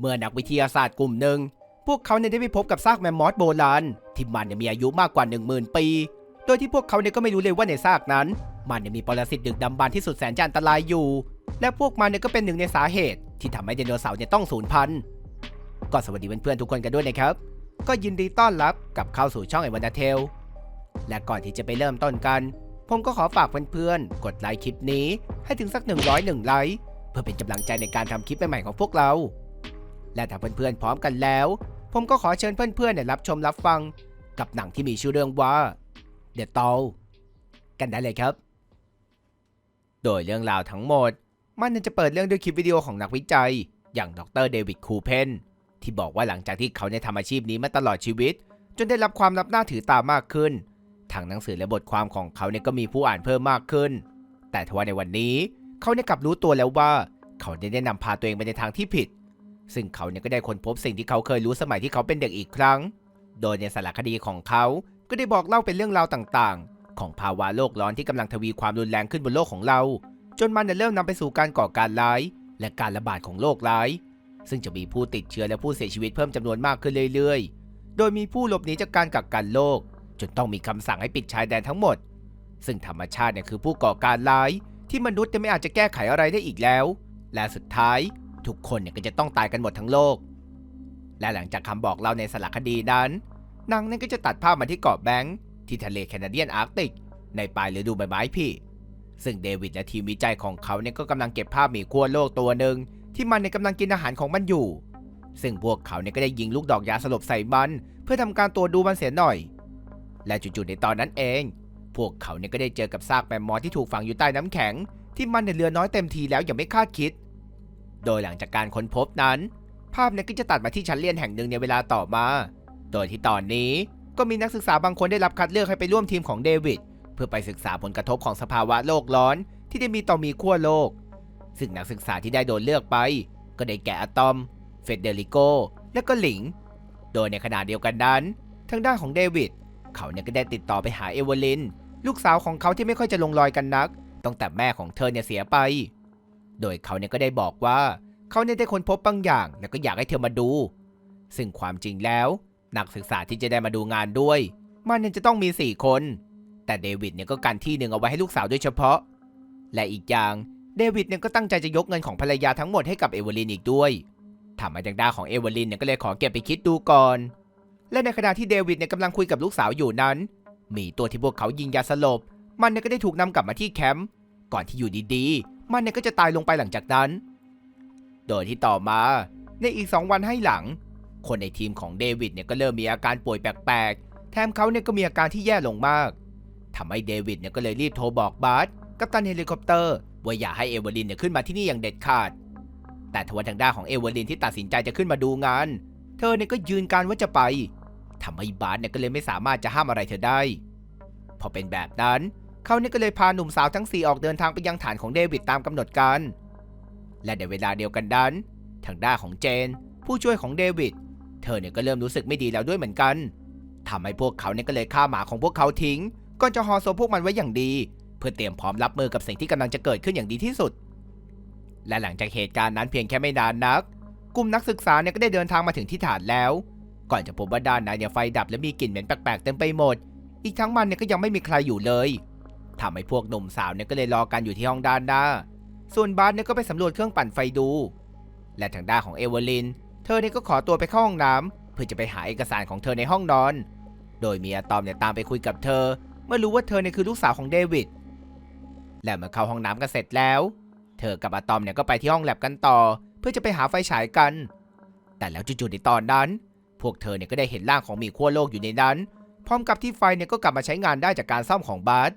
เมื่อนักวิทยาศาสตร์กลุ่มหนึ่ง พวกเขาเนี่ยได้ไปพบกับซากแมมมอสโบราณที่มันเนี่ยมีอายุมากกว่า 10,000 ปี โดยที่พวกเขาเนี่ยก็ไม่รู้เลยว่าในซากนั้น มันเนี่ยมีปรสิตดึกดำบรรพ์ที่สุดแสนจะอันตรายอยู่ และพวกมันเนี่ยก็เป็นหนึ่งในสาเหตุ ที่ทำให้ไดโนเสาร์เนี่ยต้องสูญพันธุ์ก็สวัสดีเพื่อนๆทุกคนกันด้วยนะครับ ก็ยินดีต้อนรับกับเข้าสู่ช่องไอวันดาเทลและก่อนที่จะไปเริ่มต้นกัน ผมก็ขอฝากเพื่อนๆ กดไลค์คลิปนี้ให้ถึงสัก 101 ไลค์ เพื่อเป็นกำลังใจในการทำคลิปใหม่ๆของพวกเรา และถ้าเพื่อนๆพร้อมกันแล้ว ผมก็ขอเชิญเพื่อนๆเนี่ยรับชมรับฟัง กับหนังที่มีชื่อเรื่องว่า The t o l กันได้เลยครับ โดยเรื่องราวทั้งหมด มันจะเปิดเรื่องด้วยคลิปวิดีโอของนักวิจัย อย่างดรเดวิดคูเพนที่บอกว่าหลังจากที่เขาได้ทำอาชีพนี้มาตลอดชีวิต จนได้รับความนับหน้าถือตามากขึ้นทางหนังสือและบทความของเขาเนี่ยก็มีผู้อ่านเพิ่มมากขึ้น แต่ทว่าในวันนี้ เขาเนี่ยกลับรู้ตัวแล้วว่า เขาได้ได้นำพาตัวเองไปในทางที่ผิด ซึ่งเขาเนี่ยก็ได้ค้นพบสิ่งที่เขาเคยรู้สมัยที่เขาเป็นเด็กอีกครั้ง โดยในสารคดีของเขาก็ได้บอกเล่าเป็นเรื่องราวต่างๆ ของภาวะโลกร้อนที่กำลังทวีความรุนแรงขึ้นบนโลกของเรา จนมันเนี่ยเริ่มนำไปสู่การก่อการร้าย และการระบาดของโรคร้าย ซึ่งจะมีผู้ติดเชื้อและผู้เสียชีวิตเพิ่มจำนวนมากขึ้นเรื่อยๆ โดยมีผู้หลบหนีจากการกักกันโรคจนต้องมีคำสั่งให้ปิดชายแดนทั้งหมด ซึ่งธรรมชาติเนี่ยคือผู้ก่อการร้ายที่มนุษย์จะไม่อาจจะแก้ไขอะไรได้อีกแล้ว และสุดท้าย ทุกคนเนี่ยก็จะต้องตายกันหมดทั้งโลก และหลังจากคำบอกเล่าในสารคดีนั้นนางนั้นก็จะตัดภาพมาที่เกาะแบงค์ที่ทะเลแคนาเดียนอาร์กติก ในปลายฤดูใบไม้ผลิซึ่งเดวิดและทีมวิจัยของเขาเนี่ยก็กำลังเก็บภาพหมีขั้วโลกตัวหนึ่งที่มันเนี่ยกำลังกินอาหารของมันอยู่ ซึ่งพวกเขาเนี่ยก็ได้ยิงลูกดอกยาสลบใส่มัน เพื่อทำการตรวจดูมันเสียหน่อย และจู่ๆในตอนนั้นเอง พวกเขาเนี่ยก็ได้เจอกับซากแมมมอสที่ถูกฝังอยู่ใต้น้ำแข็ง ที่มันเนี่ยเหลือน้อยเต็มทีแล้วอย่างไม่คาดคิด โดยหลังจากการค้นพบนั้น ภาพนี่ยก็จะตัดมาที่ชั้นเรียนแห่งหนึ่งในเวลาต่อมา โดยที่ตอนนี้ก็มีนักศึกษาบางคนได้รับคัดเลือกให้ไปร่วมทีมของเดวิดเพื่อไปศึกษาผลกระทบของสภาวะโลกร้อน ที่ได้มีต่อมีขั้วโลก ซึ่งนักศึกษาที่ได้โดนเลือกไป ก็ได้แก่อะตอม เฟเดริโก และก็หลิง โดยในขณะเดียวกันนั้น ทางด้านของเดวิดเขาเนี่ยก็ได้ติดต่อไปหาเอเวอลิน ลูกสาวของเขาที่ไม่ค่อยจะลงรอยกันนักตั้งแต่แม่ของเธอเนี่ยเสียไป โดยเขาเนี่ยก็ได้บอกว่าเขาเนี่ยได้ค้นพบบางอย่าง แล้วก็อยากให้เธอมาดู ซึ่งความจริงแล้ว นักศึกษาที่จะได้มาดูงานด้วย มันเนี่ยจะต้องมี 4 คน แต่เดวิดเนี่ยก็กันที่หนึ่งเอาไว้ให้ลูกสาวโดยเฉพาะ และอีกอย่างเดวิดเนี่ยก็ตั้งใจจะยกเงินของภรรยาทั้งหมดให้กับเอเวอร์ลินอีกด้วยทำให้ทางด้าของเอเวอร์ลินเนี่ยก็เลยขอเก็บไปคิดดูก่อน และในขณะที่เดวิดเนี่ยกำลังคุยกับลูกสาวอยู่นั้น มีตัวที่พวกเขายิงยาสลบ มันเนี่ยก็ได้ถูกนำกลับมาที่แคมป์ก่อนที่อยู่ดีๆ มันเนี่ยก็จะตายลงไปหลังจากนั้น โดยที่ต่อมาในอีก 2 วันให้หลัง คนในทีมของเดวิดเนี่ยก็เริ่มมีอาการป่วยแปลกๆ แถมเขาเนี่ยก็มีอาการที่แย่ลงมากทำให้เดวิดเนี่ยก็เลยรีบโทรบอกบาร์สกัปตันเฮลิคอปเตอร์ว่าอย่าให้เอเวอร์ลินเนี่ยขึ้นมาที่นี่อย่างเด็ดขาด แต่ทว่าทางด้านของเอเวอร์ลินที่ตัดสินใจจะขึ้นมาดูงาน เธอเนี่ยก็ยืนการว่าจะไปทำให้บาร์สเนี่ยก็เลยไม่สามารถจะห้ามอะไรเธอได้ พอเป็นแบบนั้น เขาเนี่ยก็เลยพาหนุ่มสาวทั้งสี่ออกเดินทางไปยังฐานของเดวิดตามกำหนดการ และในเวลาเดียวกันนั้น ทางด้านของเจน ผู้ช่วยของเดวิด เธอเนี่ยก็เริ่มรู้สึกไม่ดีแล้วด้วยเหมือนกันทำให้พวกเขาเนี่ยก็เลยฆ่าหมาของพวกเขาทิ้งก่อนจะห่อศพพวกมันไว้อย่างดี เพื่อเตรียมพร้อมรับมือกับสิ่งที่กำลังจะเกิดขึ้นอย่างดีที่สุด และหลังจากเหตุการณ์นั้นเพียงแค่ไม่นานนัก กลุ่มนักศึกษาเนี่ยก็ได้เดินทางมาถึงที่ฐานแล้ว ก่อนจะพบว่าด้านในเนี่ยไฟดับและมีกลิ่นเหม็นแปลกๆเต็มไปหมด อีกทั้งมันเนี่ยก็ยังไม่มีใครอยู่เลย ทำให้พวกหนุ่มสาวเนี่ยก็เลยรอกันอยู่ที่ห้องด้านหน้า ส่วนบาสเนี่ยก็ไปสำรวจเครื่องปั่นไฟดู และทางด้านของเอเวอร์ลิน เธอเนี่ยก็ขอตัวไปเข้าห้องน้ำเพื่อจะไปหาเอกสารของเธอในห้องนอน โดยมีอะตอมเนี่ยตามไปคุยกับเธอ เมื่อรู้ว่าเธอเนี่ยคือลูกสาวของเดวิด และเมื่อเข้าห้องน้ำกันเสร็จแล้ว เธอกับอะตอมเนี่ยก็ไปที่ห้องแลบกันต่อ เพื่อจะไปหาไฟฉายกัน แต่แล้วจู่ๆในตอนนั้น พวกเธอเนี่ยก็ได้เห็นร่างของมีขั้วโลกอยู่ในนั้น พร้อมกับที่ไฟเนี่ยก็กลับมาใช้งานได้จากการซ่อมของบาส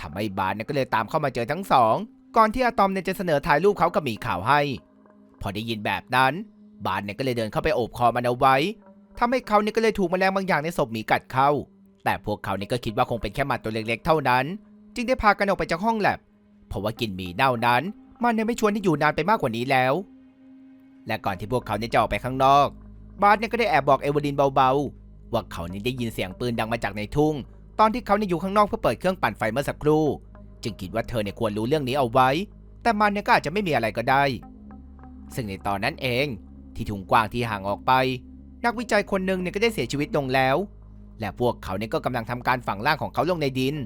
ทำให้บาสเนี่ยก็เลยตามเข้ามาเจอทั้งสอง ก่อนที่อะตอมเนี่ยจะเสนอถ่ายรูปเขากับหมีขาวให้ พอได้ยินแบบนั้น บาสเนี่ยก็เลยเดินเข้าไปโอบคอมันเอาไว้ทำให้เขาเนี่ยก็เลยถูกแมลงบางอย่างในศพหมีกัดเข้า แต่พวกเขาเนี่ยก็คิดว่าคงเป็นแค่หมัดตัวเล็กๆ เท่านั้น จึงได้พากันออกไปจากห้องแลบเพราะว่ากินหมีเน่านั้น มันเนี่ยไม่ชวนให้อยู่นานไปมากกว่านี้แล้ว และก่อนที่พวกเขาเนี่ยจะออกไปข้างนอก บาสเนี่ยก็ได้แอบบอกเอเวอร์ลินเบาๆว่าเขานี่ได้ยินเสียงปืนดังมาจากในทุ่ง ตอนที่เขาเนี่ยอยู่ข้างนอกเพื่อเปิดเครื่องปั่นไฟเมื่อสักครู่ จึงคิดว่าเธอเนี่ยควรรู้เรื่องนี้เอาไว้ แต่มันเนี่ยก็อาจจะไม่มีอะไรก็ได้ ซึ่งในตอนนั้นเองที่ถุงกว้างที่ห่างออกไป นักวิจัยคนหนึ่งเนี่ยก็ได้เสียชีวิตลงแล้ว และพวกเขาเนี่ยก็กำลังทำการฝังร่างของเขาลงในดิน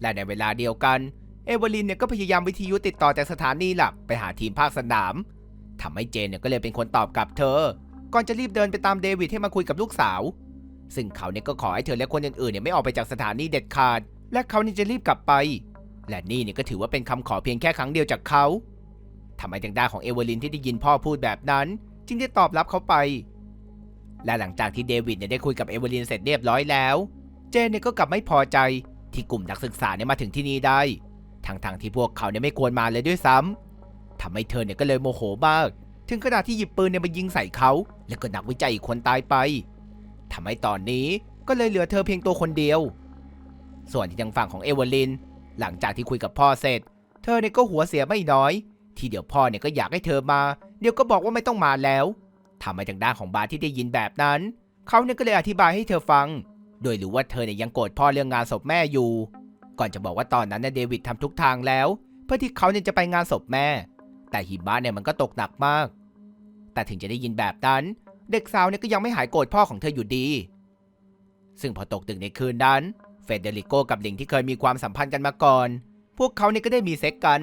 และในเวลาเดียวกันเอเวอร์ลินเนี่ยก็พยายามวิทยุติดต่อจากสถานีหลักไปหาทีมภาคสนามทำให้เจนเนี่ยก็เลยเป็นคนตอบกลับเธอ ก่อนจะรีบเดินไปตามเดวิดให้มาคุยกับลูกสาว ซึ่งเขาเนี่ยก็ขอให้เธอและคนอื่นๆเนี่ยไม่ออกไปจากสถานีเด็ดขาด และเขานี่จะรีบกลับไป และนี่เนี่ยก็ถือว่าเป็นคำขอเพียงแค่ครั้งเดียวจากเขาทำไมทางด้านของเอเวอร์ลินที่ได้ยินพ่อพูดแบบนั้น จึงได้ตอบรับเขาไป และหลังจากที่เดวิดเนี่ยได้คุยกับเอเวอร์ลินเสร็จเรียบร้อยแล้ว เจนเนี่ยก็กลับไม่พอใจที่กลุ่มนักศึกษาเนี่ยมาถึงที่นี่ได้ทั้งๆทที่พวกเขาเนี่ยไม่ควรมาเลยด้วยซ้ำทำให้เธอเนี่ยก็เลยโมโหมาก ถึงขนาดที่หยิบปืนเนี่ยมายิงใส่เขา แล้วก็นักวิจัยอีกคนตายไป ทำให้ตอนนี้ก็เลยเหลือเธอเพียงตัวคนเดียว ส่วนที่ทางฝั่งของเอเวอร์ลิน หลังจากที่คุยกับพ่อเสร็จ เธอเนี่ยก็หัวเสียไม่น้อย ที่เดี๋ยวพ่อเนี่ยก็อยากให้เธอมา เดี๋ยวก็บอกว่าไม่ต้องมาแล้วทำให้ทางด้านของบาที่ได้ยินแบบนั้น เขาเนี่ยก็เลยอธิบายให้เธอฟัง โดยรู้ว่าเธอเนี่ยยังโกรธพ่อเรื่องงานศพแม่อยู่ ก่อนจะบอกว่าตอนนั้นเนี่ยเดวิดทำทุกทางแล้ว เพื่อที่เขาเนี่ยจะไปงานศพแม่ แต่หิมะเนี่ยมันก็ตกหนักมาก แต่ถึงจะได้ยินแบบนั้น เด็กสาวเนี่ยก็ยังไม่หายโกรธพ่อของเธออยู่ดี ซึ่งพอตกดึกในคืนนั้น เฟเดริโกกับลิงที่เคยมีความสัมพันธ์กันมาก่อน พวกเขาเนี่ยก็ได้มีเซ็กกัน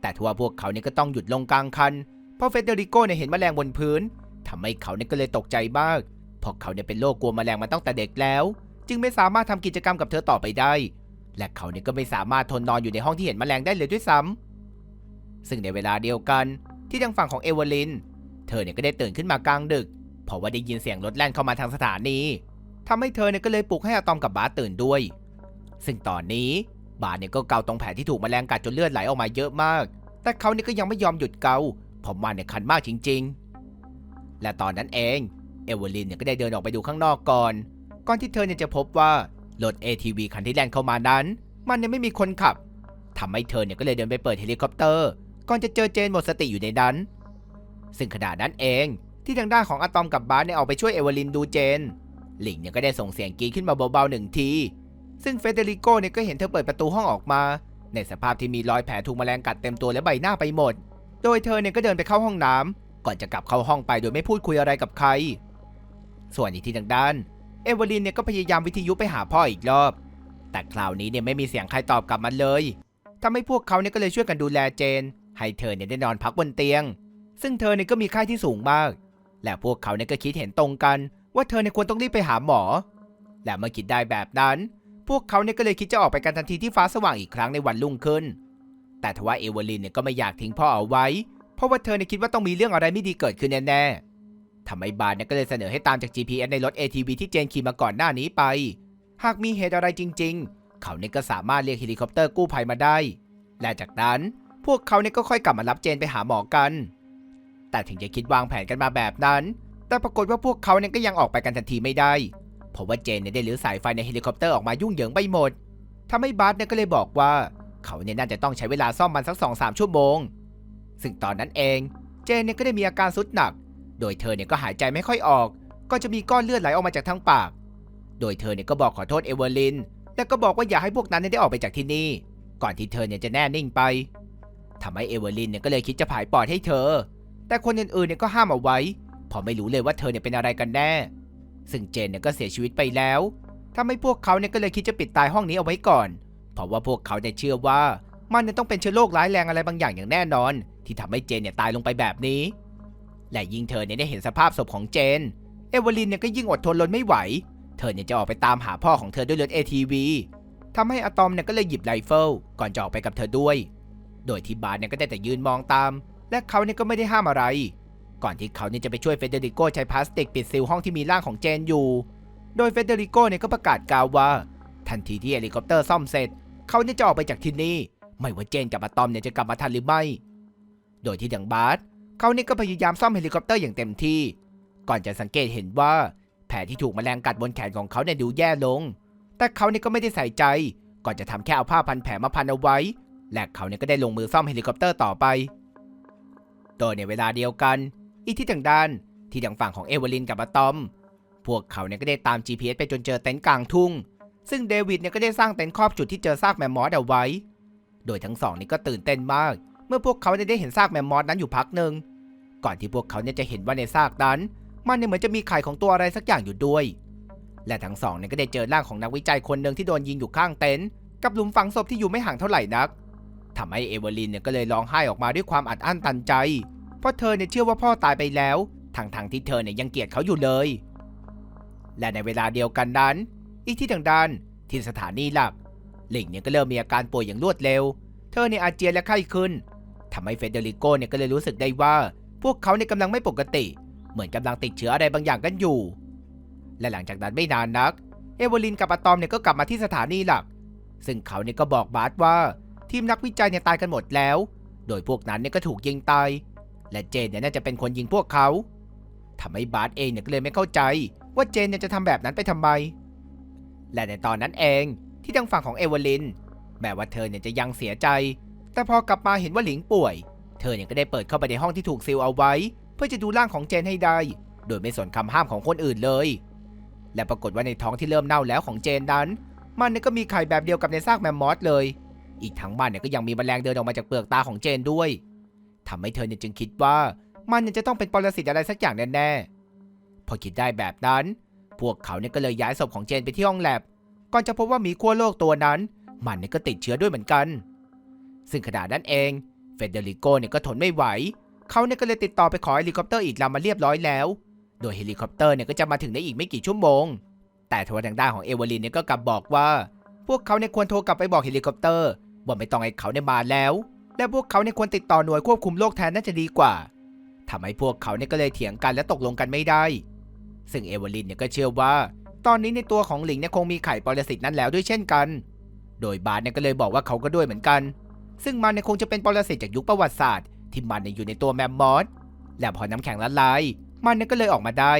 แต่ทว่าพวกเขาเนี่ยก็ต้องหยุดลงกลางคัน เพราะเฟเดริโกเนี่ยเห็นแมลงบนพื้นทำให้เขาเนี่ยก็เลยตกใจมาก เพราะเขาเนี่ยเป็นโรคกลัวแมลงมาตั้งแต่เด็กแล้ว จึงไม่สามารถทำกิจกรรมกับเธอต่อไปได้ และเขาเนี่ยก็ไม่สามารถทนนอนอยู่ในห้องที่เห็นแมลงได้เลยด้วยซ้ำซึ่งในเวลาเดียวกันที่ทางฝั่งของเอเวอร์ลิน เธอเนี่ยก็ได้ตื่นขึ้นมากลางดึก เพราะว่าได้ยินเสียงรถแล่นเข้ามาทางสถานีทำให้เธอเนี่ยก็เลยปลุกให้อะตอมกับบาสตื่นด้วย ซึ่งตอนนี้บาสเนี่ยก็เกาตรงแผลที่ถูกแมลงกัดจนเลือดไหลออกมาเยอะมาก แต่เขาเนี่ยก็ยังไม่ยอมหยุดเกาเพราะมันเนี่ยคันมากจริง ๆ และตอนนั้นเองเอเวอร์ลินเนี่ยก็ได้เดินออกไปดูข้างนอกก่อน ก่อนที่เธอเนี่ยจะพบว่ารถ ATV คันที่แล่นเข้ามานั้น มันยังไม่มีคนขับทำให้เธอเนี่ยก็เลยเดินไปเปิดเฮลิคอปเตอร์ ก่อนจะเจอเจนหมดสติอยู่ในนั้น ซึ่งขณะนั้นเอง ที่ทางด้านของอะตอมกับบาสเนี่ยออกไปช่วยเอเวอร์ลินดูเจน หลิงเนี่ยก็ได้ส่งเสียงกรีดขึ้นมาเบาๆหนึ่งที ซึ่งเฟเดริโกเนี่ยก็เห็นเธอเปิดประตูห้องออกมา ในสภาพที่มีรอยแผลถูกแมลงกัดเต็มตัวและใบหน้าไปหมด โดยเธอเนี่ยก็เดินไปเข้าห้องน้ำก่อนจะกลับเข้าห้องไปโดยไม่พูดคุยอะไรกับใคร ส่วนอีกที่ทางด้าน เอเวอร์ลินเนี่ยก็พยายามวิทยุไปหาพ่ออีกรอบ แต่คราวนี้เนี่ยไม่มีเสียงใครตอบกลับมาเลยทำให้พวกเขาเนี่ยก็เลยช่วยกันดูแลเจน ให้เธอเนี่ยได้นอนพักบนเตียง ซึ่งเธอเนี่ยก็มีไข้ที่สูงมาก และพวกเขาเนี่ยก็คิดเห็นตรงกัน ว่าเธอเนี่ยควรต้องรีบไปหาหมอ และเมื่อคิดได้แบบนั้น พวกเขาเนี่ยก็เลยคิดจะออกไปกันทันทีที่ฟ้าสว่างอีกครั้งในวันรุ่งขึ้น แต่ทว่าเอเวอร์ลินเนี่ยก็ไม่อยากทิ้งพ่อเอาไว้ เพราะว่าเธอเนี่ยคิดว่าต้องมีเรื่องอะไรไม่ดีเกิดขึ้นแน่ๆทำให้บาร์เนี่ยก็เลยเสนอให้ตามจาก GPS ในรถ ATV ที่เจนขี่มาก่อนหน้านี้ไป หากมีเหตุอะไรจริง ๆ เขาเนี่ยก็สามารถเรียกเฮลิคอปเตอร์กู้ภัยมาได้ และจากนั้นพวกเขาเนี่ยก็ค่อยกลับมารับเจนไปหาหมอกัน แต่ถึงจะคิดวางแผนกันมาแบบนั้น แต่ปรากฏว่าพวกเขาเนี่ยก็ยังออกไปกันทันทีไม่ได้ เพราะว่าเจนเนี่ยได้รื้อสายไฟในเฮลิคอปเตอร์ออกมายุ่งเหยิงไปหมดทำให้บาร์สเนี่ยก็เลยบอกว่า เขาเนี่ยน่าจะต้องใช้เวลาซ่อมมันสักสองสามชั่วโมง ซึ่งตอนนั้นเอง เจนเนี่ยก็ได้มีอาการสุดหนัก โดยเธอเนี่ยก็หายใจไม่ค่อยออก ก็จะมีก้อนเลือดไหลออกมาจากทั้งปาก โดยเธอเนี่ยก็บอกขอโทษเอเวอร์ลินและก็บอกว่าอย่าให้พวกนั้นเนี่ยได้ออกไปจากที่นี่ ก่อนที่เธอเนี่ยจะแน่นิ่งไปทำให้เอเวอร์ลินเนี่ยก็เลยคิดจะผายปอดให้เธอ แต่คนอื่นๆเนี่ยก็ห้ามเอาไว้เพราะไม่รู้เลยว่าเธอเนี่ยเป็นอะไรกันแน่ ซึ่งเจนเนี่ยก็เสียชีวิตไปแล้วทำให้พวกเขาเนี่ยก็เลยคิดจะปิดตายห้องนี้เอาไว้ก่อน เพราะว่าพวกเขาเนี่ยเชื่อว่ามันเนี่ยต้องเป็นเชื้อโรคร้ายแรงอะไรบางอย่างอย่างแน่นอน ที่ทำให้เจนเนี่ยตายลงไปแบบนี้ และยิ่งเธอเนี่ยได้เห็นสภาพศพของเจน เอเวอร์ลินเนี่ยก็ยิ่งอดทนรนไม่ไหว เธอเนี่ยจะออกไปตามหาพ่อของเธอด้วยรถ ATV ทำให้อะตอมเนี่ยก็เลยหยิบไรเฟิลก่อนจะออกไปกับเธอด้วย โดยที่บาร์เนี่ยก็ได้แต่ยืนมองตาม และเขาเนี่ยก็ไม่ได้ห้ามอะไร ก่อนที่เขาเนี่ยจะไปช่วยเฟเดริโกใช้พลาสติกปิดซีลห้องที่มีร่างของเจนอยู่ โดยเฟเดริโกเนี่ยก็ประกาศกล่าวว่า ทันทีที่เฮลิคอปเตอร์ซ่อมเสร็จ เขาเนี่ยจะออกไปจากที่นี่ ไม่ว่าเจนกับอะตอมเนี่ยจะกลับมาทันหรือไม่ โดยที่ดังบาร์สเขาเนี่ยก็พยายามซ่อมเฮลิคอปเตอร์อย่างเต็มที่ ก่อนจะสังเกตเห็นว่า แผลที่ถูกแมลงกัดบนแขนของเขาเนี่ยดูแย่ลง แต่เขาเนี่ยก็ไม่ได้ใส่ใจ ก่อนจะทำแค่เอาผ้าพันแผลมาพันเอาไว้ และเขาเนี่ยก็ได้ลงมือซ่อมเฮลิคอปเตอร์ต่อไป โดยในเวลาเดียวกัน อีกที่ทางด้านที่ทางฝั่งของเอเวอร์ลินกับอะตอม พวกเขาเนี่ยก็ได้ตาม GPS ไปจนเจอเต็นท์กลางทุ่ง ซึ่งเดวิดเนี่ยก็ได้สร้างเต็นท์ครอบจุดที่เจอซากแมมมอสเอาไว้ โดยทั้งสองนี่ก็ตื่นเต้นมาก เมื่อพวกเขาได้เห็นซากแมมมอสนั้นอยู่พักหนึ่ง ก่อนที่พวกเขาเนี่ยจะเห็นว่าในซากนั้นมันเนี่ยเหมือนจะมีไข่ของตัวอะไรสักอย่างอยู่ด้วย และทั้งสองเนี่ยก็ได้เจอร่างของนักวิจัยคนหนึ่งที่โดนยิงอยู่ข้างเต็นท์กับหลุมฝังศพที่อยู่ไม่ห่างเท่าไหร่นัก ทำให้เอเวอร์ลินเนี่ยก็เลยร้องไห้ออกมาด้วยความอัดอั้นตันใจ เพราะเธอเนี่ยเชื่อว่าพ่อตายไปแล้วทั้งทงๆที่เธอเนี่ยยังเกลียดเขาอยู่เลย และในเวลาเดียวกันนั้น อีกที่ทางด้านที่สถานีหลักหลิงเนี่ยก็เริ่มมีอาการป่วยอย่างรวดเร็ว เธอเนี่ยอาเจียนและไข้ขึ้นทำให้เฟเดริโกเนี่ยก็เลยรู้สึกได้ว่า พวกเขาเนี่ยกำลังไม่ปกติ เหมือนกำลังติดเชื้ออะไรบางอย่างกันอยู่ และหลังจากนั้นไม่นานนัก เอเวอร์ลินกับอะตอมเนี่ยก็กลับมาที่สถานีหลัก ซึ่งเขาเนี่ยก็บอกบาร์ตว่า ทีมนักวิจัยเนี่ยตายกันหมดแล้ว โดยพวกนั้นเนี่ยก็ถูกยิงตาย และเจนเนี่ยน่าจะเป็นคนยิงพวกเขาทำให้บาร์ตเองเนี่ยก็เลยไม่เข้าใจ ว่าเจนเนี่ยจะทำแบบนั้นไปทำไม และในตอนนั้นเองที่ทางฝั่งของเอเวอร์ลิน แม้ว่าเธอเนี่ยจะยังเสียใจ แต่พอกลับมาเห็นว่าหลิงป่วย เธอเนี่ยก็ได้เปิดเข้าไปในห้องที่ถูกซีลเอาไว้ เพื่อจะดูร่างของเจนให้ได้ โดยไม่สนคำห้ามของคนอื่นเลย และปรากฏว่าในท้องที่เริ่มเน่าแล้วของเจนนั้น มันเนี่ยก็มีไข่แบบเดียวกับในซากแมมมอสเลย อีกทั้งมันเนี่ยก็ยังมีแมลงเดินออกมาจากเปลือกตาของเจนด้วยทำให้เธอเนี่ยจึงคิดว่ามันเนี่ยจะต้องเป็นปรสิตอะไรสักอย่างแน่ๆ พอคิดได้แบบนั้น พวกเขาเนี่ยก็เลยย้ายศพของเจนไปที่ห้องแลบ ก่อนจะพบว่ามีขั้วโลกตัวนั้น มันเนี่ยก็ติดเชื้อด้วยเหมือนกัน ซึ่งขณะนั้นเองเฟเดริโกเนี่ยก็ทนไม่ไหว เขาเนี่ยก็เลยติดต่อไปขอเฮลิคอปเตอร์อีกลำมาเรียบร้อยแล้ว โดยเฮลิคอปเตอร์เนี่ยก็จะมาถึงในอีกไม่กี่ชั่วโมง แต่ทางด้านของเอเวอร์ลินเนี่ยก็กลับบอกว่า พวกเขาเนี่ยควรโทรกลับไปบอกเฮลิคอปเตอร์ ว่าไม่ต้องให้เขาเนี่ยมาแล้ว และพวกเขาเนี่ยควรติดต่อหน่วยควบคุมโรคแทนน่าจะดีกว่าทำให้พวกเขาเนี่ยก็เลยเถียงกันและตกลงกันไม่ได้ ซึ่งเอเวอร์ลินเนี่ยก็เชื่อว่า ตอนนี้ในตัวของหลิงเนี่ยคงมีไข่ปรสิตนั้นแล้วด้วยเช่นกัน โดยบาร์เนี่ยก็เลยบอกว่าเขาก็ด้วยเหมือนกัน ซึ่งมันเนี่ยคงจะเป็นปรสิตจากยุคประวัติศาสตร์ ที่มันเนี่ยอยู่ในตัวแมมมอสและพอน้ำแข็งละลายมันเนี่ยก็เลยออกมาได้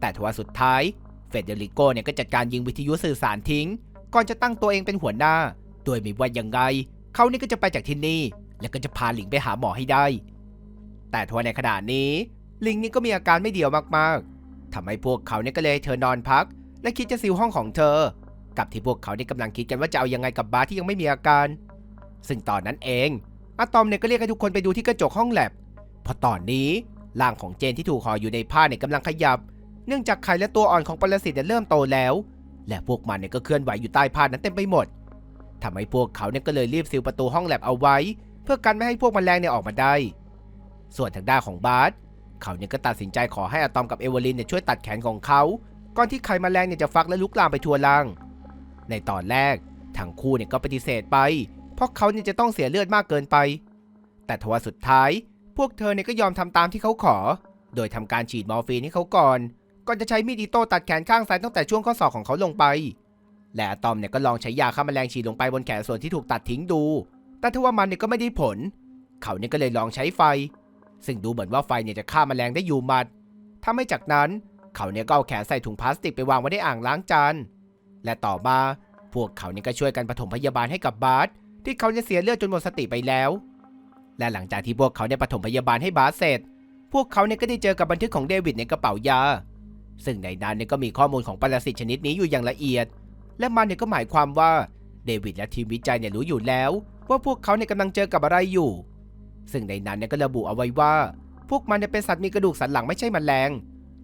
แต่ทว่าสุดท้ายเฟเดริโกเนี่ยก็จัดการยิงวิทยุสื่อสารทิ้ง ก่อนจะตั้งตัวเองเป็นหัวหน้า โดยไมีว่ายังไง เขานี่ก็จะไปจากที่นี่ แล้วก็จะพาหลิงไปหาหมอให้ได้ แต่ทว่าในขณะนี้ ลิงนี่ก็มีอาการไม่เดียวมากๆทำให้พวกเขาเนี่ยก็เลยเธอนอนพัก และคิดจะซิลห้องของเธอ กับที่พวกเขาเนี่ยกำลังคิดกันว่าจะเอายังไงกับบาร์ที่ยังไม่มีอาการ ซึ่งตอนนั้นเองอะตอมเนี่ยก็เรียกให้ทุกคนไปดูที่กระจกห้องแลบเพราะตอนนี้ร่างของเจนที่ถูกห่ออยู่ในผ้าเนี่ยกำลังขยับ เนื่องจากไข่และตัวอ่อนของปรสิตเนี่ยเริ่มโตแล้ว และพวกมันเนี่ยก็เคลื่อนไหวอยู่ใต้ผ้านั้นเต็มไปหมด ทำให้พวกเขาเนี่ยก็เลยรีบซีลประตูห้องแลบเอาไว้ เพื่อกันไม่ให้พวกแมลงเนี่ยออกมาได้ ส่วนทางด้านของบาร์สเขาเนี่ยก็ตัดสินใจขอให้อะตอมกับเอเวอร์ลินเนี่ยช่วยตัดแขนของเขาก่อนที่ไข่แมลงเนี่ยจะฟักและลุกลามไปทั่วร่าง ในตอนแรกทั้งคู่เนี่ยก็ปฏิเสธไป เพราะเขาเนี่ยจะต้องเสียเลือดมากเกินไป แต่ทว่าสุดท้าย พวกเธอเนี่ยก็ยอมทำตามที่เขาขอ โดยทำการฉีดมอร์ฟีนให้เขาก่อน ก่อนจะใช้มีดอิโต้ตัดแขนข้างซ้ายตั้งแต่ช่วงข้อศอกของเขาลงไป และอะตอมเนี่ยก็ลองใช้ยาฆ่าแมลงฉีดลงไปบนแขนส่วนที่ถูกตัดทิ้งดู แต่ทว่ามันเนี่ยก็ไม่ได้ผล เขาเนี่ยก็เลยลองใช้ไฟ ซึ่งดูเหมือนว่าไฟเนี่ยจะฆ่าแมลงได้อยู่หมัดถ้าไม่จากนั้น เขาเนี่ยก็เอาแขนใส่ถุงพลาสติกไปวางไว้ในอ่างล้างจาน และต่อมาพวกเขาเนี่ยก็ช่วยกันปฐมพยาบาลให้กับบาสที่เขาเนี่ยเสียเลือดจนหมดสติไปแล้ว และหลังจากที่พวกเขาเนี่ยปฐมพยาบาลให้บาสเสร็จ พวกเขาเนี่ยก็ได้เจอกับบันทึกของเดวิดในกระเป๋ายา ซึ่งในนั้นเนี่ยก็มีข้อมูลของปรสิตชนิดนี้อยู่อย่างละเอียด และมันเนี่ยก็หมายความว่าเดวิดและทีมวิจัยเนี่ยรู้อยู่แล้ว ว่าพวกเขาเนี่ยกำลังเจอกับอะไรอยู่ ซึ่งในนั้นเนี่ยก็ระบุเอาไว้ว่า พวกมันเนี่ยเป็นสัตว์มีกระดูกสันหลังไม่ใช่มแมลง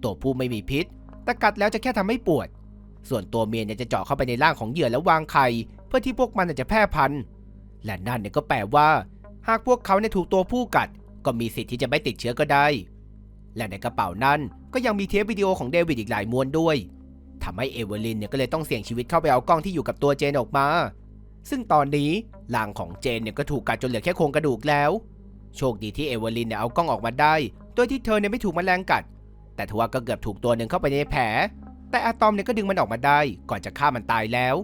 ตัวผู้ไม่มีพิษ แต่กัดแล้วจะแค่ทำให้ปวด ส่วนตัวเมียเนี่ยจะเจาะเข้าไปในร่างของเหยื่อแล้ววางไข่เพื่อที่พวกมันจะแพร่พันธุ์และนั่นเนี่ยก็แปลว่า หากพวกเขาเนี่ยถูกตัวผู้กัด ก็มีสิทธิ์ที่จะไม่ติดเชื้อก็ได้ และในกระเป๋านั้นก็ยังมีเทปวิดีโอของเดวิดอีกหลายม้วนด้วย ทำให้เอเวอร์ลินเนี่ยก็เลยต้องเสี่ยงชีวิตเข้าไปเอากล้องที่อยู่กับตัวเจนออกมา ซึ่งตอนนี้ร่างของเจนเนี่ยก็ถูกกัดจนเหลือแค่โครงกระดูกแล้ว โชคดีที่เอเวอร์ลินเนี่ยเอากล้องออกมาได้โดยที่เธอเนี่ยไม่ถูกแมลงกัด แต่ทว่าก็เกือบถูกตัวหนึ่งเข้าไปในแผล แต่อะตอมเนี่ยก็ดึงมันออกมาได้ ก่อนจะฆ่ามันตายแล้ว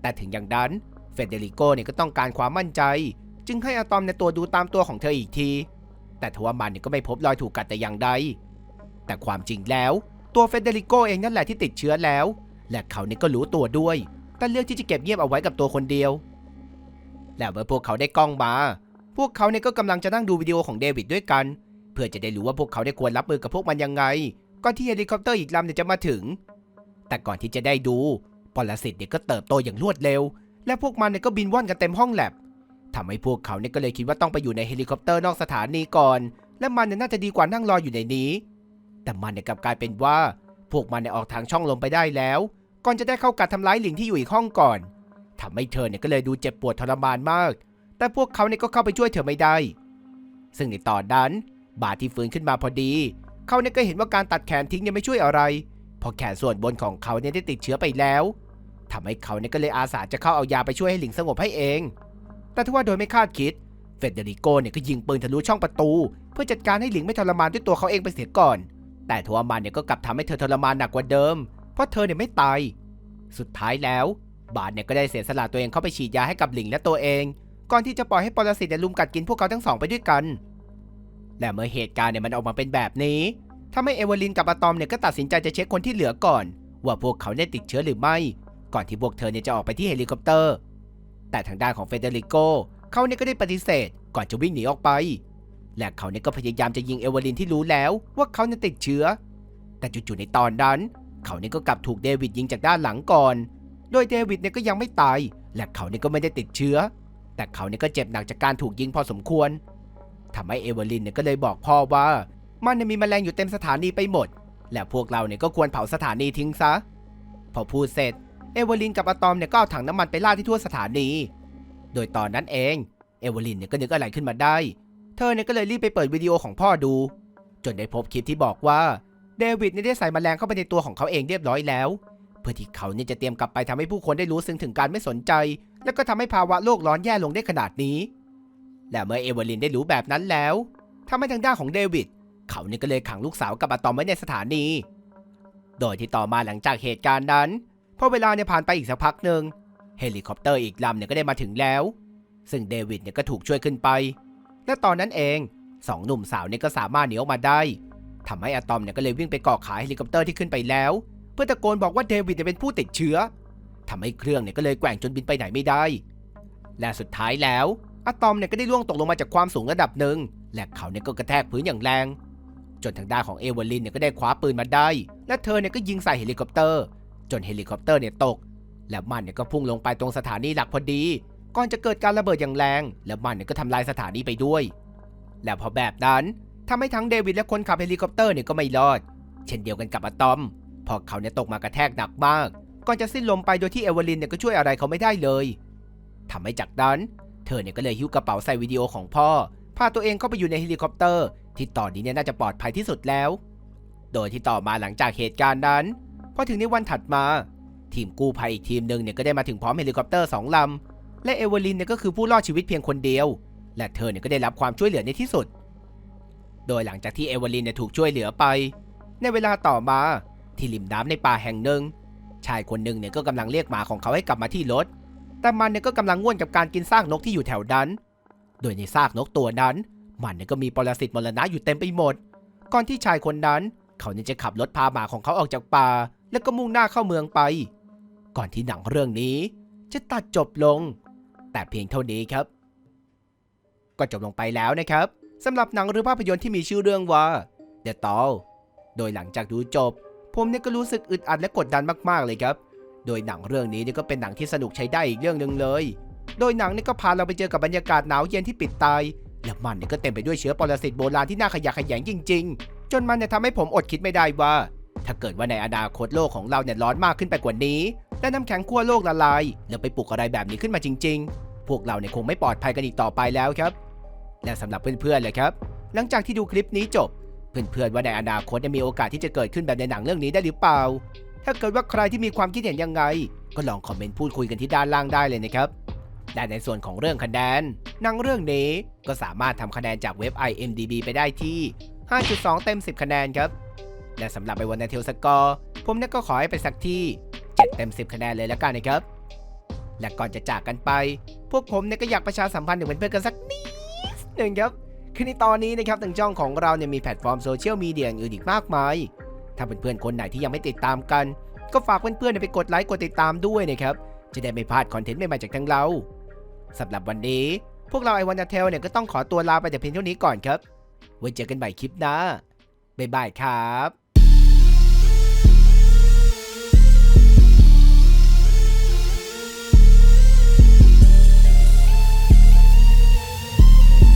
แต่ถึงอย่างนั้นเฟเดริโกเนี่ยก็ต้องการความมั่นใจ จึงให้อะตอมในตัวดูตามตัวของเธออีกที แต่ทว่ามันเนี่ยก็ไม่พบรอยถูกกัดแต่อย่างใดแต่ความจริงแล้ว ตัวเฟเดริโกเองนั่นแหละที่ติดเชื้อแล้ว และเขานี่ก็รู้ตัวด้วย แต่เลือกที่จะเก็บเงียบเอาไว้กับตัวคนเดียว แล้วเมื่อพวกเขาได้กล้องมาพวกเขาเนี่ยก็กำลังจะนั่งดูวิดีโอของเดวิดด้วยกัน เพื่อจะได้รู้ว่าพวกเขาได้ควรรับมือกับพวกมันยังไง ก่อนที่เฮลิคอปเตอร์อีกลำเนี่ยจะมาถึง แต่ก่อนที่จะได้ดูปรสิตเนี่ยก็เติบโตอย่างรวดเร็ว และพวกมันเนี่ยก็บินว่อนกันเต็มห้องแลบทำให้พวกเขาเนี่ยก็เลยคิดว่าต้องไปอยู่ในเฮลิคอปเตอร์นอกสถานีก่อน และมันเนี่ยน่าจะดีกว่านั่งรออยู่ในนี้ แต่มันเนี่ยกลับกลายเป็นว่า พวกมันเนี่ยออกทางช่องลมไปได้แล้ว ก่อนจะได้เข้ากัดทำร้ายหลิงที่อยู่อีกห้องก่อนทำให้เธอเนี่ยก็เลยดูเจ็บปวดทรมานมาก แต่พวกเขาเนี่ยก็เข้าไปช่วยเธอไม่ได้ ซึ่งในตอนนั้น บาที่ฟื้นขึ้นมาพอดี เขาเนี่ยก็เห็นว่าการตัดแขนทิ้งยังไม่ช่วยอะไรเพราะแขนส่วนบนของเขาเนี่ยได้ติดเชื้อไปแล้วทำให้เขาเนี่ยก็เลยอาสาจะเข้าเอายาไปช่วยให้หลิงสงบให้เอง แต่ทว่าโดยไม่คาดคิด เฟเดริโกเนี่ยก็ยิงปืนทะลุช่องประตู เพื่อจัดการให้หลิงไม่ทรมานด้วยตัวเขาเองไปเสียก่อน แต่ทว่านเนี่ยก็กลับทำให้เธอทรมานหนักกว่าเดิม เพราะเธอเนี่ยไม่ตาย สุดท้ายแล้ว บาทเนี่ยก็ได้เสียสละตัวเองเข้าไปฉีดยาให้กับหลิงและตัวเอง ก่อนที่จะปล่อยให้ปรสิตเนี่ยลุมกัดกินพวกเขาทั้งสองไปด้วยกัน และเมื่อเหตุการณ์เนี่ยมันออกมาเป็นแบบนี้ทำให้เอเวอลินกับอะตอมเนี่ยก็ตัดสินใจจะเช็คคนที่เหลือก่อน ว่าพวกเขาได้ติดเชื้อหรือไม่ ก่อนที่พวกเธอเนี่ยจะออกไปที่เฮลิคอปเตอร์ แต่ทางด้านของเฟเดริโกเขาเนี่ยก็ได้ปฏิเสธ ก่อนจะวิ่งหนีออกไป และเขาเนี่ยก็พยายามจะยิงเอเวอลินที่รู้แล้วว่าเขาเนี่ยติดเชื้อ แต่จู่ๆในตอนนั้น เขาเนี่ยก็กลับถูกเดวิดยิงจากด้านหลังก่อน โดยเดวิดเนี่ยก็ยังไม่ตาย และเขาเนี่ยก็ไม่ได้ติดเชื้อ แต่เขาเนี่ยก็เจ็บหนักจากการถูกยิงพอสมควรทำให้เอเวอลินเนี่ยก็เลยบอกพ่อว่า มันเนี่ยมีแมลงอยู่เต็มสถานีไปหมด และพวกเราเนี่ยก็ควรเผาสถานีทิ้งซะ พอพูดเสร็จ เอเวอลินกับอะตอมเนี่ยก็เอาถังน้ำมันไปราดที่ทั่วสถานี โดยตอนนั้นเอง เอเวอลินเนี่ยก็นึกอะไรขึ้นมาได้ ธอเนี่ยก็เลยรีบไปเปิดวิดีโอของพ่อดู จนได้พบคลิปที่บอกว่าเดวิดเนี่ยได้ใส่แมลงเข้าไปในตัวของเขาเองเรียบร้อยแล้ว เพื่อที่เขาเนี่ยจะเตรียมกลับไปทำให้ผู้คนได้รู้ซึ้งถึงการไม่สนใจ และก็ทำให้ภาวะโลกร้อนแย่ลงได้ขนาดนี้ และเมื่อเอเวอร์ลินได้รู้แบบนั้นแล้วทำให้ทางด้านของเดวิดเขาเนี่ยก็เลยขังลูกสาวกับอะตอมไว้ในสถานี โดยที่ต่อมาหลังจากเหตุการณ์นั้นพอเวลาเนี่ยผ่านไปอีกสักพักหนึ่งเฮลิคอปเตอร์อีกลำเนี่ยก็ได้มาถึงแล้ว ซึ่งเดวิดเนี่ยก็ถูกช่วยขึ้นไป และตอนนั้นเองสองหนุ่มสาวเนี่ยก็สามารถหนีออกมาได้ทำให้อะตอมเนี่ยก็เลยวิ่งไปเกาะขาเฮลิคอปเตอร์ที่ขึ้นไปแล้ว เพื่อตะโกนบอกว่าเดวิดเนี่ยเป็นผู้ติดเชื้อทำให้เครื่องเนี่ยก็เลยแกว่งจนบินไปไหนไม่ได้ และสุดท้ายแล้วอะตอมเนี่ยก็ได้ล่วงตกลงมาจากความสูงระดับหนึ่ง และเขาเนี่ยก็กระแทกพื้นอย่างแรง จนทางด้านของเอเวอลินเนี่ยก็ได้คว้าปืนมาได้ และเธอเนี่ยก็ยิงใส่เฮลิคอปเตอร์ จนเฮลิคอปเตอร์เนี่ยตก และมันเนี่ยก็พุ่งลงไปตรงสถานีหลักพอดี ก่อนจะเกิดการระเบิดอย่างแรง และมันเนี่ยก็ทำลายสถานีไปด้วย และพอแบบนั้นทำให้ทั้งเดวิดและคนขับเฮลิคอปเตอร์เนี่ยก็ไม่รอด เช่นเดียวกันกับอะตอม พอเขาเนี่ยตกมากระแทกหนักมาก ก่อนจะสิ้นลมไปโดยที่เอเวอลินเนี่ยก็ช่วยอะไรเขาไม่ได้เลยทำให้จากนั้น เธอเนี่ยก็เลยหิ้วกระเป๋าใส่วิดีโอของพ่อ พาตัวเองเข้าไปอยู่ในเฮลิคอปเตอร์ ที่ตอนนี้เนี่ยน่าจะปลอดภัยที่สุดแล้ว โดยที่ต่อมาหลังจากเหตุการณ์นั้นพอถึงในวันถัดมา ทีมกู้ภัยอีกทีมหนึ่งเนี่ยก็ได้มาถึงพร้อมเฮลิคอปเตอร์สองลำ และเอเวอลินเนี่ยก็คือผู้รอดชีวิตเพียงคนเดียว และเธอเนี่ยก็ได้รับความช่วยเหลือในที่สุด โดยหลังจากที่เอเวอลินเนี่ยถูกช่วยเหลือไป ในเวลาต่อมาที่ริมน้ำในป่าแห่งหนึ่ง ชายคนหนึ่งเนี่ยก็กำลังเรียกหมาของเขาให้กลับมาที่รถ แต่มันเนี่ยก็กำลังง่วนกับการกินซากนกที่อยู่แถวนั้น โดยในซากนกตัวนั้น มันเนี่ยก็มีปรสิตมรณะอยู่เต็มไปหมด ก่อนที่ชายคนนั้นเขาเนี่ยจะขับรถพาหมาของเขาออกจากป่า แล้วก็มุ่งหน้าเข้าเมืองไป ก่อนที่หนังเรื่องนี้จะตัดจบลง แต่เพียงเท่านี้ครับ ก็จบลงไปแล้วนะครับสำหรับหนังหรือภาพยนตร์ที่มีชื่อเรื่องว่า The Doll โดยหลังจากดูจบ ผมเนี่ยก็รู้สึกอึดอัดและกดดันมากๆเลยครับ โดยหนังเรื่องนี้เนี่ยก็เป็นหนังที่สนุกใช้ได้อีกเรื่องหนึ่งเลย โดยหนังเนี่ยก็พาเราไปเจอกับบรรยากาศหนาวเย็นที่ปิดตาย และมันเนี่ยก็เต็มไปด้วยเชื้อปรสิตโบราณที่น่าขยะแขยงจริง ๆ จนมันเนี่ยทำให้ผมอดคิดไม่ได้ว่า ถ้าเกิดว่าในอนาคตโลกของเราเนี่ยร้อนมากขึ้นไปกว่านี้ และน้ำแข็งขั้วโลกละลาย แล้วไปปลุกอะไรแบบนี้ขึ้นมาจริง ๆ พวกเราเนี่ยคงไม่ปลอดภัยกันอีกต่อไปแล้วครับ และสำหรับเพื่อนๆเลยครับ หลังจากที่ดูคลิปนี้จบ เพื่อนๆว่าในอนาคตจะมีโอกาสที่จะเกิดขึ้นแบบในหนังเรื่องนี้ได้หรือเปล่า ถ้าเกิดว่าใครที่มีความคิดเห็นยังไง ก็ลองคอมเมนต์พูดคุยกันที่ด้านล่างได้เลยนะครับและในส่วนของเรื่องคะแนนหนังเรื่องนี้ก็สามารถทำคะแนนจากเว็บ IMDB ไปได้ที่ 5.2 เต็ม 10 คะแนนครับ และสำหรับไปวันในเทลสกอร์ ผมเนี่ยก็ขอให้ไปสักที่ 7 เต็ม 10 คะแนนเลยแล้วกันนะครับ และก่อนจะจากกันไป พวกผมเนี่ยก็อยากประชาสัมพันธ์ถึงเพื่อนๆกันสักนิดหนึ่งครับ คือในตอนนี้นะครับทางช่องของเราเนี่ยมีแพลตฟอร์มโซเชียลมีเดียอื่นอีกมากมาย ถ้าเพื่อนๆคนไหนที่ยังไม่ติดตามกัน ก็ฝากเพื่อนๆไปกดไลค์กดติดตามด้วยนะครับ จะได้ไม่พลาดคอนเทนต์ใหม่ๆจากทางเราสำหรับวันนี้พวกเราไอวันเทลเนี่ยก็ต้องขอตัวลาไปแต่เพียงเท่านี้ก่อนครับ ไว้เจอกันใหม่คลิปหน้าบ๊ายบายครับ